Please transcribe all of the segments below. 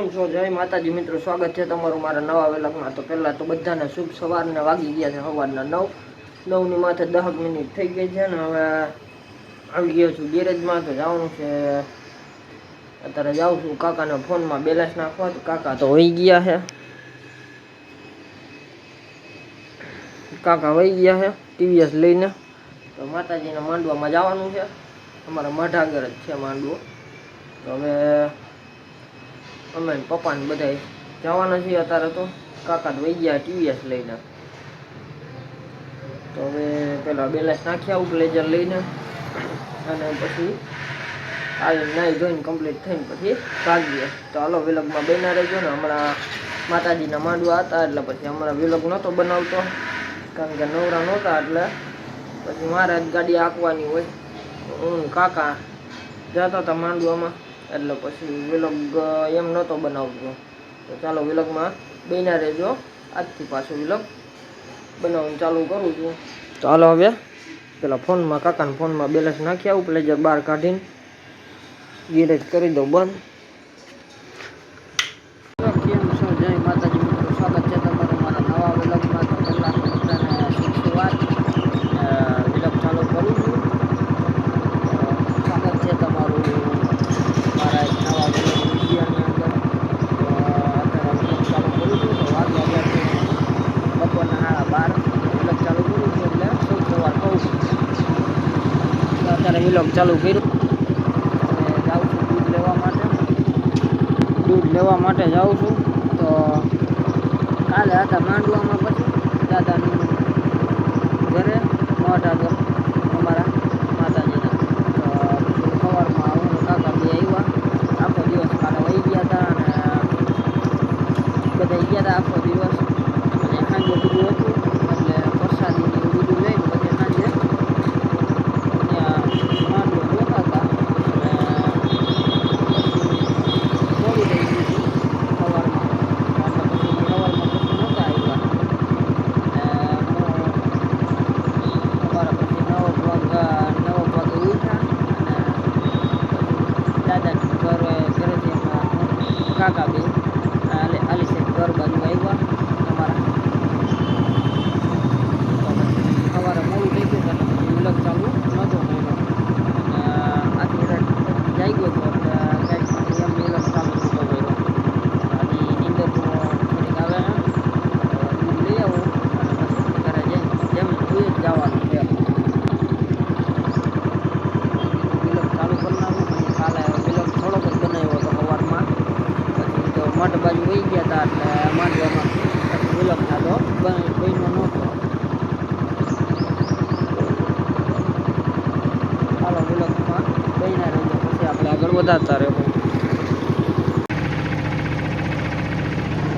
કેમ છો? જય માતાજી મિત્રો, સ્વાગત છે તમારું મારા નવા વેલકમાં તો પહેલાં તો બધાને શુભ સવારને. વાગી ગયા છે સવારના નવ. નવની માથે દહક મિનિટ થઈ ગઈ છે ને હવે આવી ગયો છું ગેરેજમાં તો જવાનું છે. અત્યારે જાઉં છું કાકાના ફોનમાં બેલેન્સ નાખવા. તો કાકા તો વહી ગયા છે. કાકા વહી ગયા છે ટીવીએસ લઈને. તો માતાજીના માંડવામાં જવાનું છે. અમારા માઢા આગળ જ છે માંડવો. તો હવે અમે પપ્પાને બધા જવાના છીએ અત્યારે તો. કાકા વહી ગયા ટીવીએસ લઈને. તો હવે પેલા બેલેન્સ નાખ્યા બ્લેઝર લઈને. અને પછી આવી નાહી ધોઈને કમ્પ્લીટ થઈને પછી ભાગીએ. તો હાલો, વિલગમાં બેના રહેજો ને. હમણાં માતાજીના માંડવા હતા, એટલે પછી અમારા વિલગ નહોતો બનાવતો. કારણ કે નવરા નહોતા, એટલે પછી મારે જ ગાડી આંકવાની હોય. હું કાકા જતા હતા માંડવામાં. એટલે પછી વિલોગ એમ નહોતો બનાવતો. તો ચાલો વિલોગમાં બેના રહેજો. આજથી પાછો વિલોગ બનાવવાનું ચાલુ કરું છું. ચાલો હવે, પેલા ફોનમાં, કાકાના ફોનમાં બેલેન્સ નાખી આવું પ્લેજર બહાર કાઢીને, ગેરેજ કરી દઉં, બંધ કેમ છો જય માતાજી મિત્રો સ્વાગત છે તમારું મારા નવા વિલોગમાં તો પહેલાં તો બધાને શુભ સવાર વિલોગ ચાલુ કરું છું અ, સ્વાગત છે તમારું મારા એક નવા વિલોગ વિડીયોની અંદર તો અત્યારે વિલોગ ચાલુ કરું છું તો વાગ્યા ગયા છે બપોરના સાડા બાર વિલોગ ચાલુ કરું છું એટલે શુભ સવાર કહું છું અત્યારે ચાલુ કર્યું. અને જાઉં છું દૂધ લેવા માટે. દૂધ લેવા માટે જાઉં છું. તો કાલે હતા માંડવામાં પછી દાદાનું ઘરે મોટા આગળ અમારા માતાજીના. તો સવારમાં આવું કાકા બે આવ્યા. આખો દિવસ કાલે વહી ગયા હતા અને બધા ગયા હતા આખો દિવસ. અને સાંજે બધું હતું એટલે પ્રસાદી ને એવું બધું લઈને પછી સાંજે ત્યાં માંડવો જોતા હતા અને મોડું થઈ ગયું હતું સવારમાં એટલે પછી સવારમાં પછી નહોતા આવ્યા અમારા પછી નવ વાગા નવ વાગે ઉઠ્યા અને પછી દાદાના ઘરે ઘરેથી એમના કાકા બે આલે આલી સાહેબ ઘર બાજુ આવ્યા અમારા તો પછી સવારે મોડું થઈ ગયું એટલે પછી વિલગ ચાલુ નહોતો કર્યો અને આખી રાત જાઈ ગયો હતો એટલે કાંઈક એમ વિલગ ચાલુ નહોતો કર્યો આની નીંદર તો થોડીક આવે છે દૂધ લઈ આવું અને પછી ઘરે જઈને જેમ જોઈએ જ જવાનું છે વિલગ ચાલુ કરી નાખું પછી કાલે વિલગ થોડોક જ બનાવ્યો હતો સવારમાં પછી તો મઠ બાજુ વહી ગયા હતા એટલે માંડવામાં વિલગ થતો બન્યો નહોતો હાલો વિલગમાં બન્યા રહેજો પછી આપણે આગળ વધારતા રહેવું.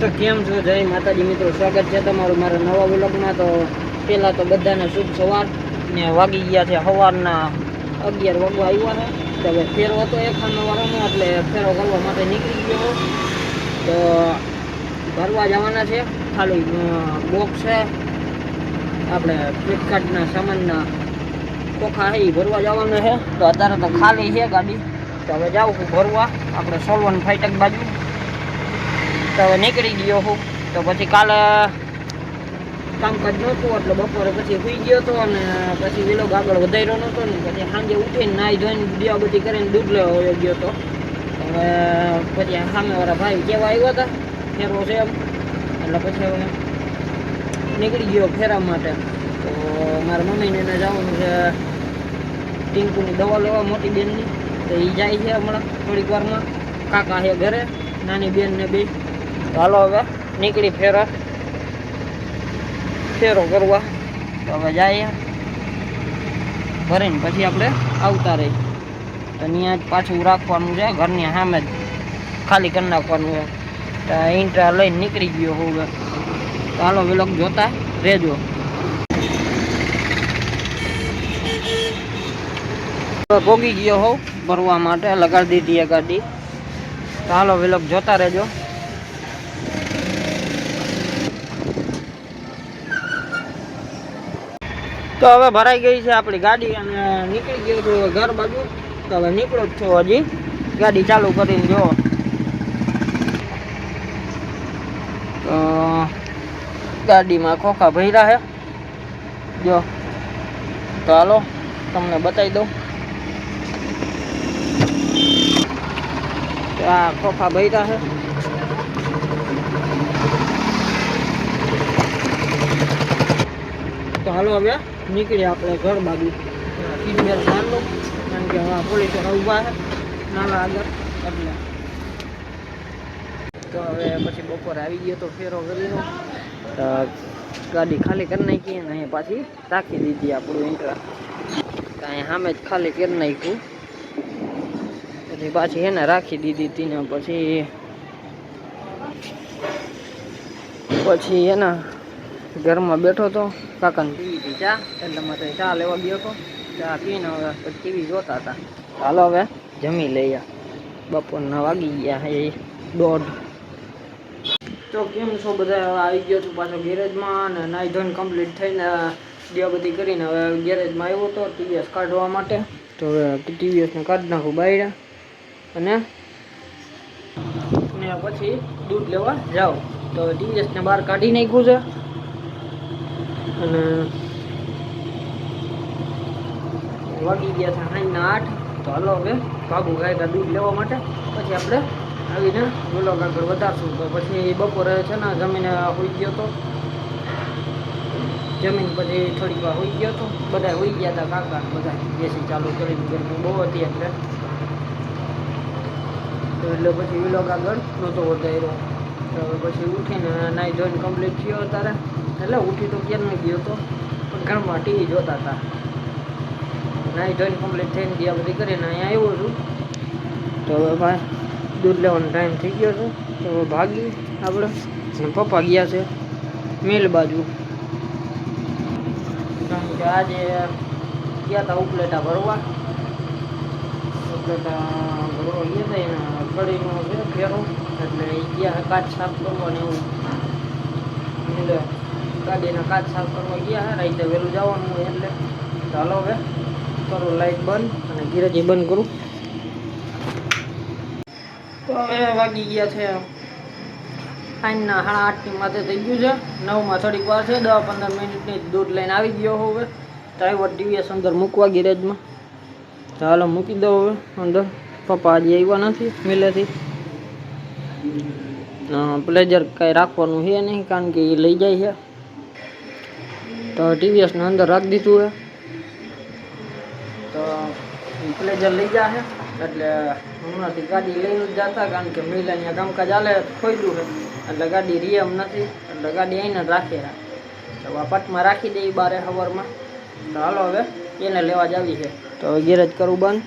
તો કેમ છો? જય માતાજી મિત્રો, સ્વાગત છે તમારું મારા નવા વ્લોગમાં. તો પહેલાં તો બધાને શુભ સવાર. ને વાગી ગયા છે સવારના અગિયાર વાગવા આવ્યા ને તો હવે ફેરો હતો એક વાળાનો એટલે ફેરો કરવા માટે નીકળી ગયો. તો ભરવા જવાના છે. ખાલી બોક્સ છે. આપણે ફ્લિપકાર્ટના સામાનના ખોખા છે એ ભરવા જવાના છે. તો અત્યારે તો ખાલી છે ગાડી. તો હવે જાઉં છું ભરવા. આપણે સોલવન ફાઈટક બાજુ. તો હવે નીકળી ગયો હું. તો પછી કાલે કામકાજ નહોતું, એટલે બપોરે પછી સુઈ ગયો હતો અને પછી વિલોગ આગળ વધાર્યો નહોતો ને, પછી સાંજે ઉઠીને નાહી ધોઈને બધી કરીને દૂધ લેવા ગયો હતો પછી સામેવાળા ભાઈ કેવા આવ્યા હતા ફેરવો છે એમ. એટલે પછી હવે નીકળી ગયો ફેરા માટે. તો મારા મમ્મીને એને જવાનું છે ટીંકુની દવા લેવા મોટી બેનની. તો એ જાય છે હમણાં થોડીક વારમાં. કાકા છે ઘરે, નાની બેન ને બે. હાલો હવે નીકળી ફેરા. ફેરો કરવા. તો હવે જાય ભરીને પછી આપણે આવતા રહી ત્યાં જ પાછું રાખવાનું છે, ઘરની સામે જ ખાલી કરી નાખવાનું છે. તો ઇન્ટ્રા લઈને નીકળી ગયો હવે. તો હાલો વિલોક જોતા રહેજો. ભોગી ગયો હોઉં ભરવા માટે, લગાડી દીધી એ ગાડી. હાલો વિલોક જોતા રહેજો. તો હવે ભરાઈ ગઈ છે આપણી ગાડી અને નીકળી ગયો છું ઘર બાજુ. તો હવે નીકળું જ છો હજી. ગાડી ચાલુ કરીને જો. તો ગાડીમાં ખોખા ભર્યા છે જો. તો હાલો, તમને બતાવી દઉં. આ ખોખા ભર્યા છે તો હાલો હવે નીકળીએ આપણે ઘર બાજુ. કિડમેર મારલો કારણ કે હવે પોલીસ ઊભા છે. નાના આગળ. એટલે. તો હવે પછી બપોરે આવી ગયો તો ફેરો કરીને ગાડી ખાલી કરી નાખી અને અહીંયા પાછી રાખી દીધી આપણું ઇન્ટ્રા કાંઈ સામે જ ખાલી કરી નાખ્યું. પછી પાછી એને રાખી દીધી હતી પછી પછી એના ઘરમાં બેઠો તો કાકાને પીવી હતી ચા. એટલે મારે ચા લેવા ગયો હતો ચા હવે ટીવી જોતા હતા. હાલો હવે, જમી લઈએ. બપોરના વાગી ગયા એ દોઢ. તો કેમ છો બધા? હવે આવી ગયો છું પાછો ગેરેજમાં અને નાઈ ધોઈને કમ્પ્લીટ થઈને દિયા બધી કરીને હવે ગેરેજમાં આવ્યો હતો ટીવીએસ કાઢવા માટે. તો હવે ટીવીએસને કાઢી નાખું બહાર. અને ને પછી દૂધ લેવા જાઓ. તો ટીવીએસને બહાર કાઢી નાખ્યું છે. અને વાગી ગયા છે સાંજના આઠ. તો હાલો હવે બાબુ ગાયકા દૂધ લેવા માટે. પછી આપણે આવીને વ્લોગ આગળ વધારશું. તો પછી બપોરે છે ને જમીને હોઈ ગયો હતો જમીન પછી થોડીક વાર હોઈ ગયો તો. બધા હોઈ ગયા હતા કાકા બધા એસી ચાલુ કરીને ગરમી બહુ હતી એટલે. એટલે પછી વિલોગ આગળ નહોતો વધાર્યો. તો પછી ઉઠીને નાઈ ધોઈને કમ્પ્લીટ થયો ત્યારે એટલે ઉઠી તો ક્યારે ગયો હતો પણ ઘરમાં ટીવી જોતા હતા નાઈ ધોઈને કમ્પ્લીટ થઈને દિયા બધી કરીને અહીંયા આવ્યો છું. તો હવે ભાઈ, દૂધ લેવાનો ટાઈમ થઈ ગયો છે. તો હવે ભાગી આપણે. અને પપ્પા ગયા છે મિલ બાજુ. કારણ કે આજે ગયા હતા ઉપલેટા ભરવા. ઉપલેટા ભરવા ગયા હતા એના કડીનો છે ફેરો. એટલે એ ગયા કાચ સાફ કરવા ને એવું. ગાડીના કાચ સાફ કરવા ગયા રાતે વહેલું જવાનું એટલે. ચાલો હવે. કરું, લાઈટ બંધ અને ધીરજ બંધ કરું. તો હવે વાગી ગયા છે સાંજના સાડા આઠની માથે થઈ ગયું છે. નવમાં થોડીક વાર છે, દસ પંદર મિનિટની દૂધ લઈને આવી ગયો હવે. ડ્રાઈવર ટીવીએસ અંદર મૂકવા ગેરેજમાં. ચાલો મૂકી દો હવે, અંદર. પપ્પા હજી આવ્યા નથી, મિલેથી. પ્લેજર કાંઈ રાખવાનું છે નહીં, કારણ કે એ લઈ જાય છે. તો ટીવીએસને અંદર રાખી દીધું છે પ્લેજર લઈ જાહે એટલે હમણાંથી ગાડી લઈને જ જતા, કારણ કે મિલ અહીંયા કામકાજ ચાલે ખોઈલું છે એટલે ગાડી રિયમ નથી, એટલે ગાડી અહીંયા જ રાખી તો આ પટમાં રાખી દઈએ બારે સવારમાં તો હાલો હવે, એને લેવા જ આવી છે તો ગેરેજ કરવું બંધ.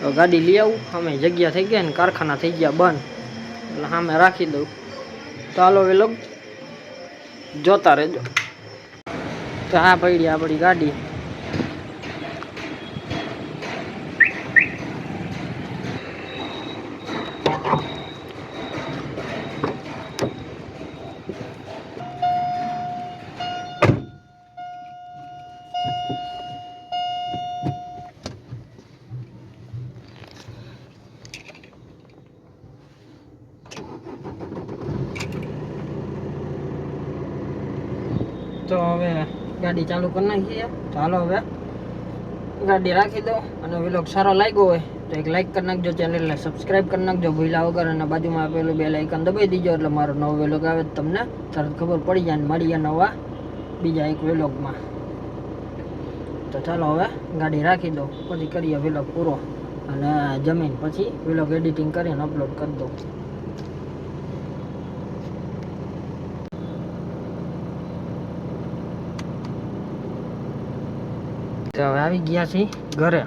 તો ગાડી લઈ આવું. અમે જગ્યા થઈ ગયા ને કારખાના થઈ ગયા બંધ. એટલે સામે રાખી દઉં. તો હાલો લોકો જોતા રહેજો. તો આ પડી આપણી ગાડી. તો હવે ગાડી ચાલુ કરી નાખીએ. ચાલો હવે ગાડી રાખી દો અને વિલોગ સારો લાગ્યો હોય તો એક લાઇક કરી નાખજો ચેનલને સબસ્ક્રાઈબ કરી નાખજો. ભૂલા વગર અને બાજુમાં આપેલું બે લાઇકન દબાઈ દીજો એટલે મારો નવો વિલોગ આવે તમને તરત ખબર પડી જાય અને મળીએ નવા બીજા એક વિલોગમાં. તો ચાલો હવે ગાડી રાખી દો. પછી કરીએ વિલોગ પૂરો અને જમીન પછી વિલોગ એડિટિંગ કરીને અપલોડ કરી દો તો હવે આવી ગયા છીએ ઘરે.